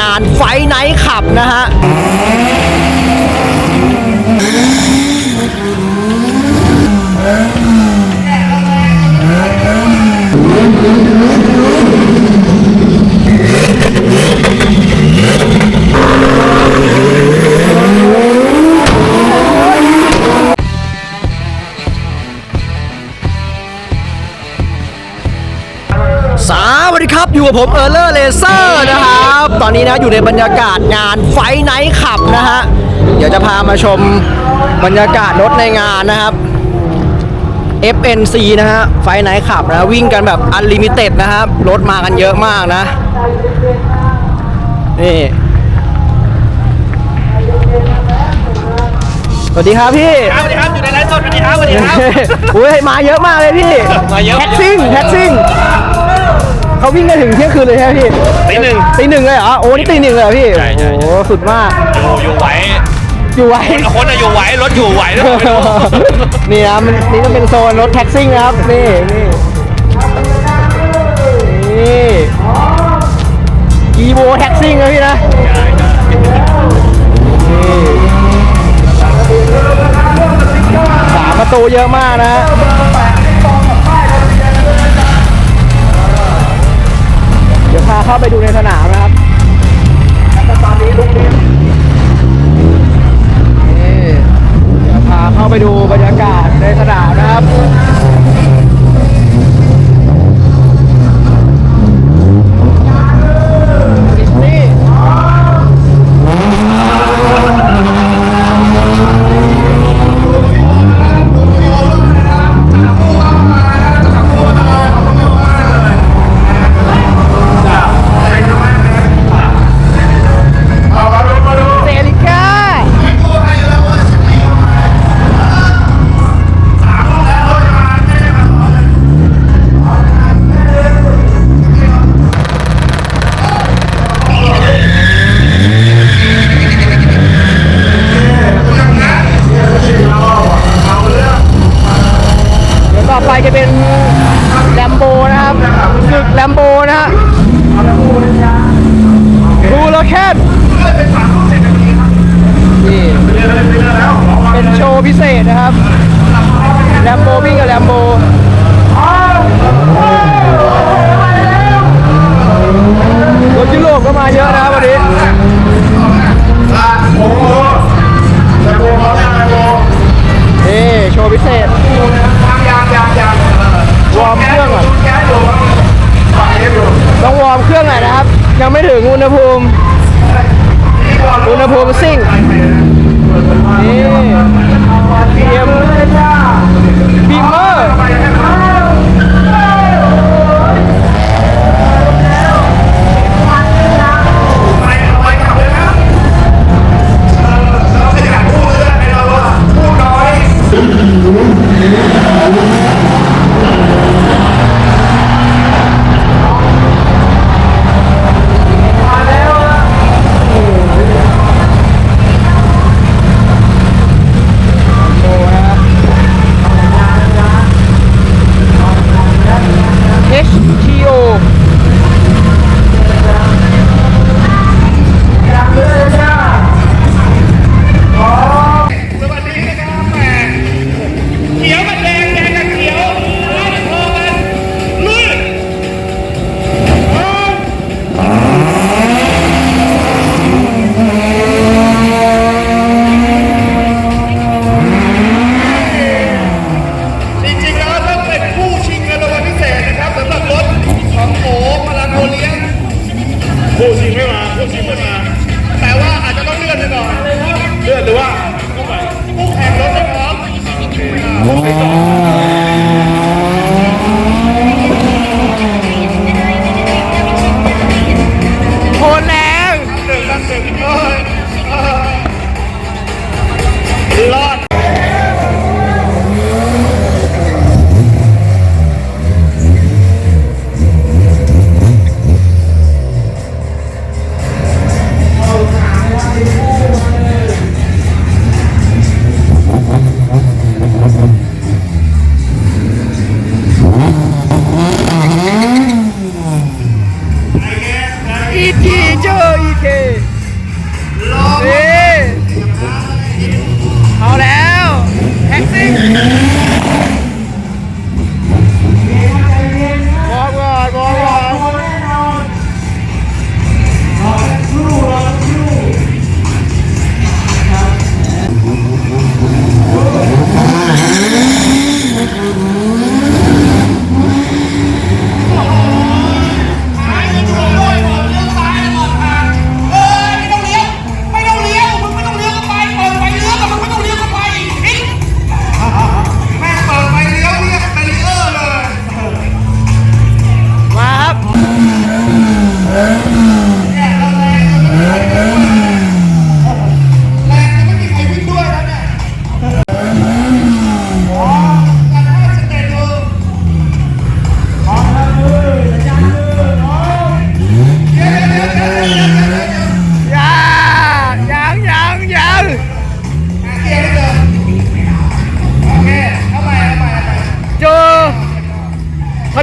งานไฟไนท์ขับนะฮะ อยู่กับผมเออร์เลอร์เลเซอร์นะครับ ตอนนี้นะอยู่ในบรรยากาศงานไฟไนท์ขับนะฮะ เดี๋ยวจะพามาชมบรรยากาศรถในงานนะครับ FNC นะฮะ ไฟไนท์ขับนะ วิ่งกันแบบอันลิมิเต็ดนะครับ รถมากันเยอะมากนะ นี่ สวัสดีครับพี่สวัสดีครับอยู่ในไลฟ์สดสวัสดีครับสวัสดีครับ อุ้ยมาเยอะมากเลยพี่มาเยอะ แท็กซิ่งแท็กซิ่ง เขาวิ่งกันถึงเที่ยงคืนเลยใช่ไหมพี่ตีหนึ่งตีหนึ่งเลยเหรอโอ้นี่ตีหนึ่งเลยเหรอพี่ใช่ใช่ใช่โอ้สุดมากอยู่อยู่ไหวอยู่ไว้ คนคนอะอยู่ไหวรถอยู่ไหวด้วยไม่รู้ นี่นะมันนี่ก็เป็นโซนรถแท็กซิ่งนะครับ นี่นี่นี่กีโบแท็กซิ่งนะพี่นะนี่สามประตูเยอะมากนะ พาเข้าไปดูในสนามนะครับแต่ตอนี่เดี๋ยวพาเข้าไปดูบรรยากาศในสนามนะครับ มาเยอะนะวันนี้นี่โชว์พิเศษวอร์มเครื่องก่อนต้องวอร์มเครื่องหน่อยนะครับ ยังไม่ถึงอุณหภูมิอุณหภูมิซิ่งนี่บีเอ็มบีเมอร์ Aleluia.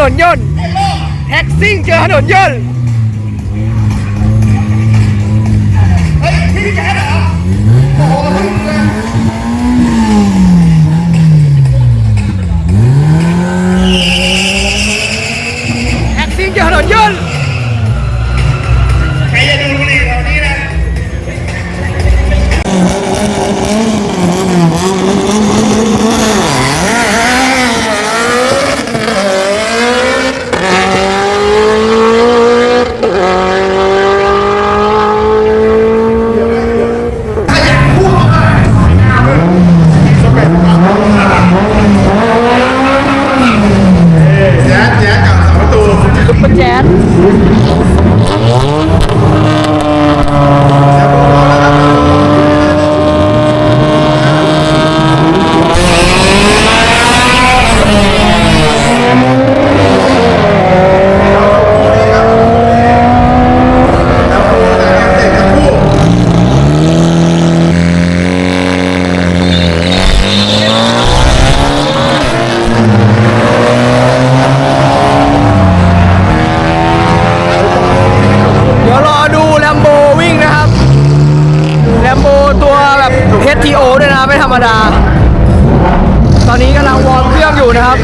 นนยนต์แท็กซิ่งเจอถนนยนต์เฮ้ยพี่แกเหรอโอ้โหมึงแท็กซิ่งเจอถนนยนต์ใครจะดูบุหรี่แถวนี้นะ ไม่ธรรมดา ตอนนี้กำลังวอร์มเครื่องอยู่นะครับ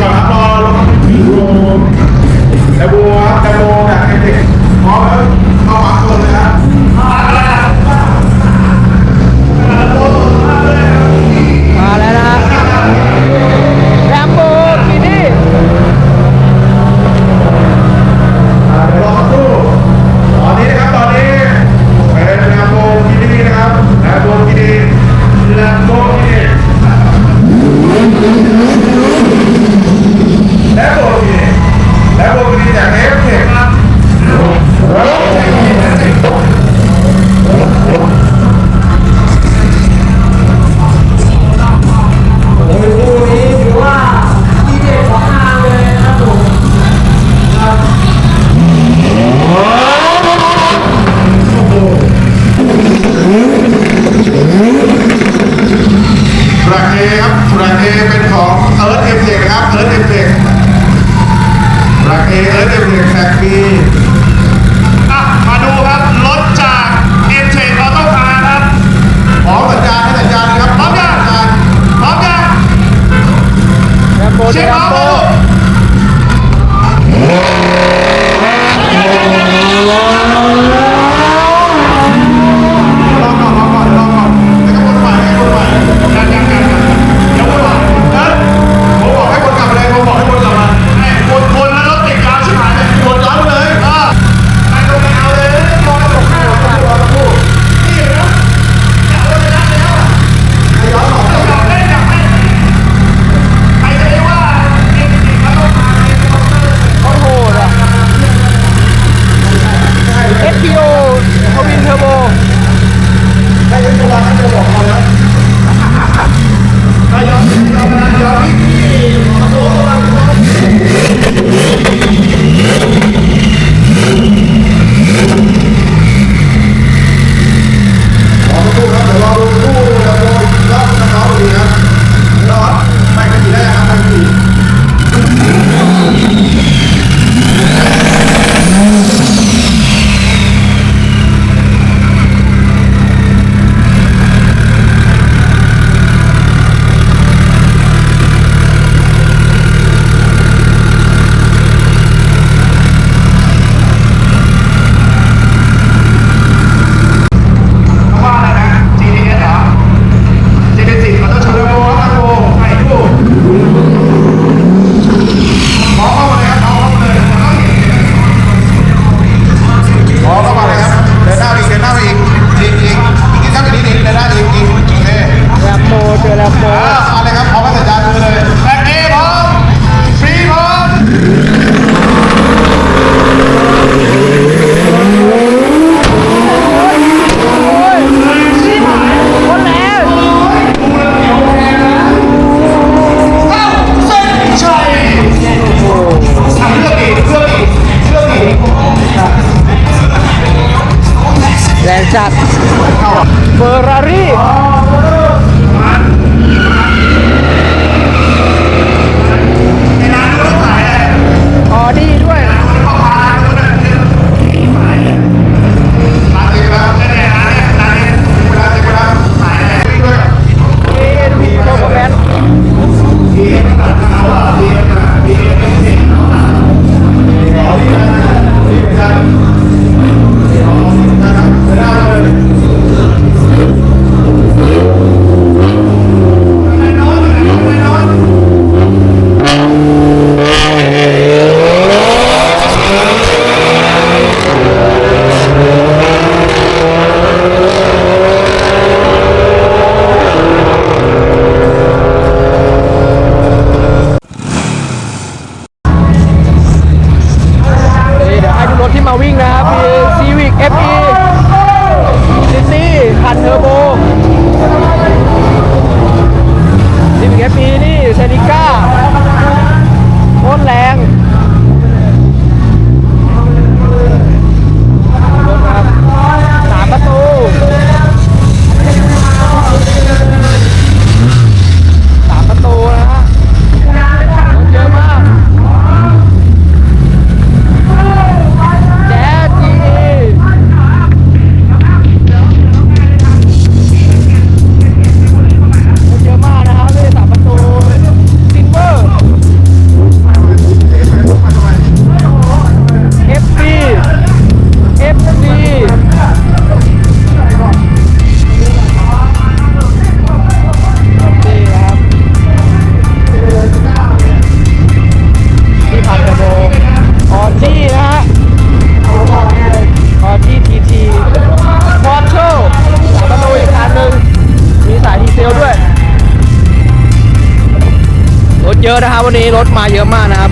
อะนะครับวันนี้รถมาเยอะมากนะครับ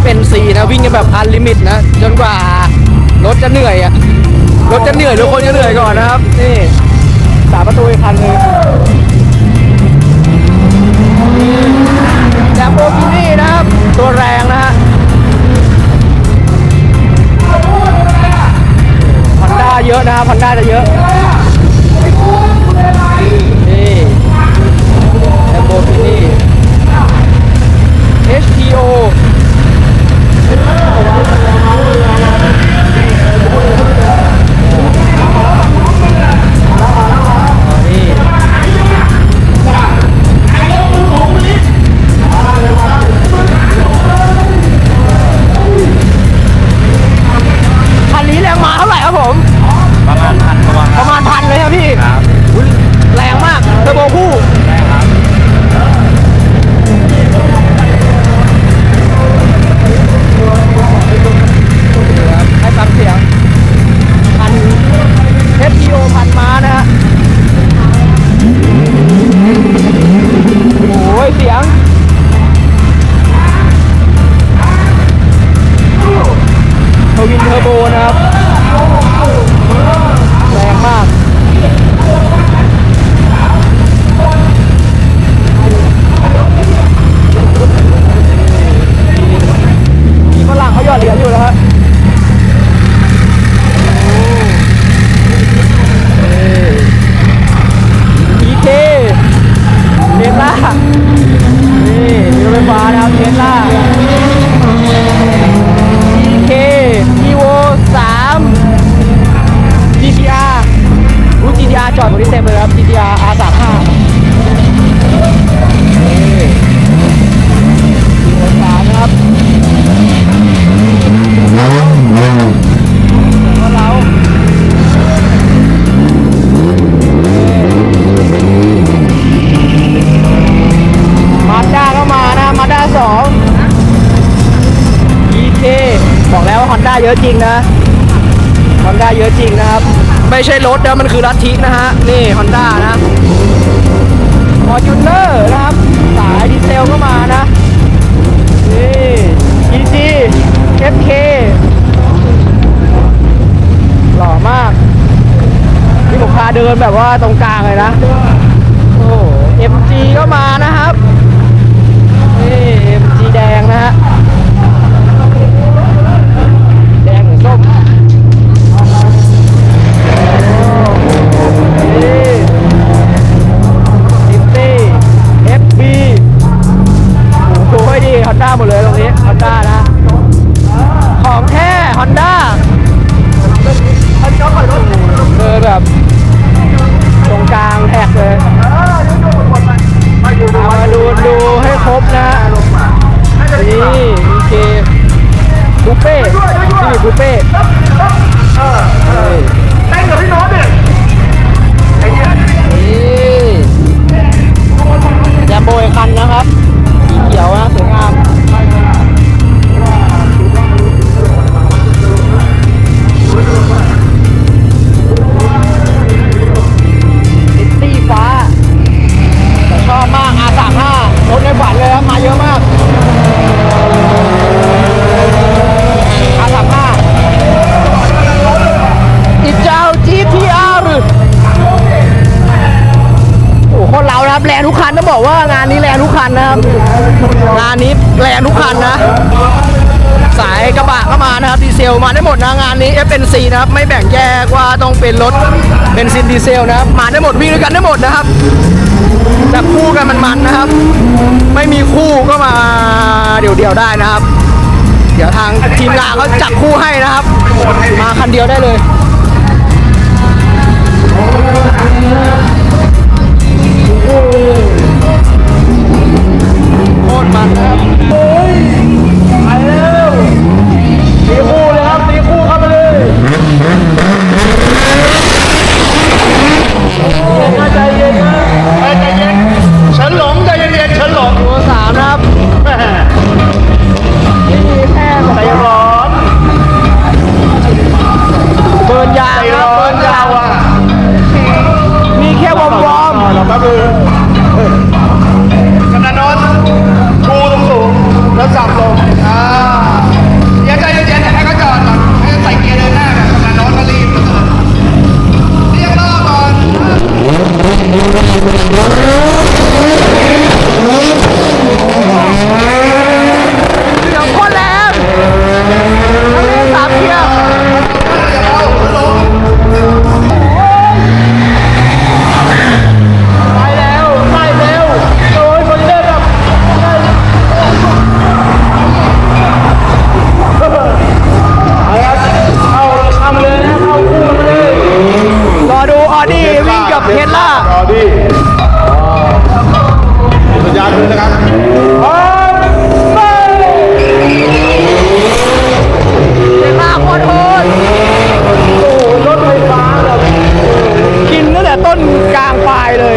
FNC นะวิ่งกันแบบอันลิมิตนะ จนกว่ารถจะเหนื่อยอะรถจะเหนื่อยหรือคนจะเหนื่อยก่อนนะครับนี่สามประตูอีกคันหนึงแลมโบกินี่นะครับ ตัวแรงนะฮะฮอนด้าเยอะนะครับฮอนด้าจะเยอะ เยอะจริงนะฮอนด้าเยอะจริงนะครับ ไม่ใช่รถนะมันคือลัทธินะฮะ นี่ฮอนด้านะฟอร์จูเนอร์นะครับ สายดีเซลก็มานะ นี่ EG FK หล่อมากนี่ผมพาเดินแบบว่าตรงกลางเลยนะ โอ้โห MG ก็มา รงทุกคันต้องบอกว่างานนี้แรงทุกคันนะครับ งานนี้แรงทุกคันนะ สายกระบะก็มานะครับดีเซลมาได้หมดนะงานนี้ FNC นะครับ ไม่แบ่งแยกว่าต้องเป็นรถเบนซินดีเซลนะครับมาได้หมดวิ่งด้วยกันได้หมดนะครับจับคู่กันมันๆนะครับ ไม่มีคู่ก็มาเดี่ยวๆได้นะครับ เดี๋ยวทางทีมงานเขาจับคู่ให้นะครับ มาคันเดียวได้เลย โคตรมันครับางปลายเลย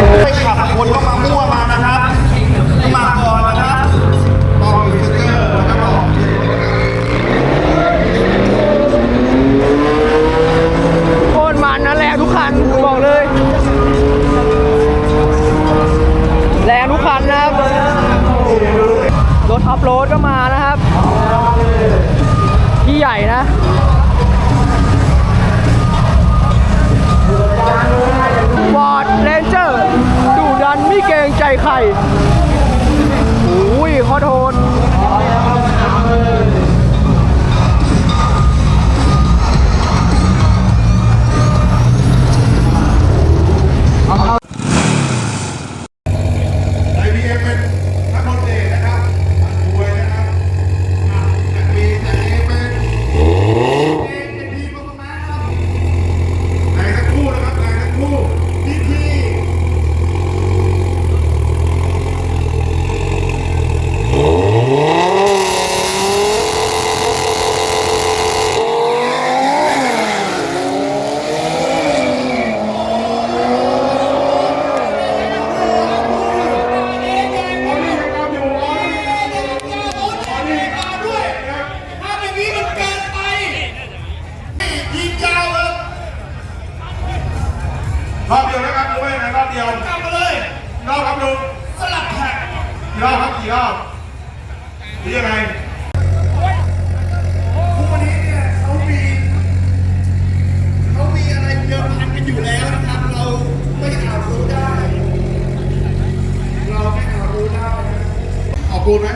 งใจไข่อุ้ยขอโทษ รอบหรือยังไงทุกนี้เนี่ยเขามีเขามีอะไรเยอะพันกันอยู่แล้วนะครับ เราไม่อาจรู้ได้ เราไม่อาจรู้ได้ออกบูนไหม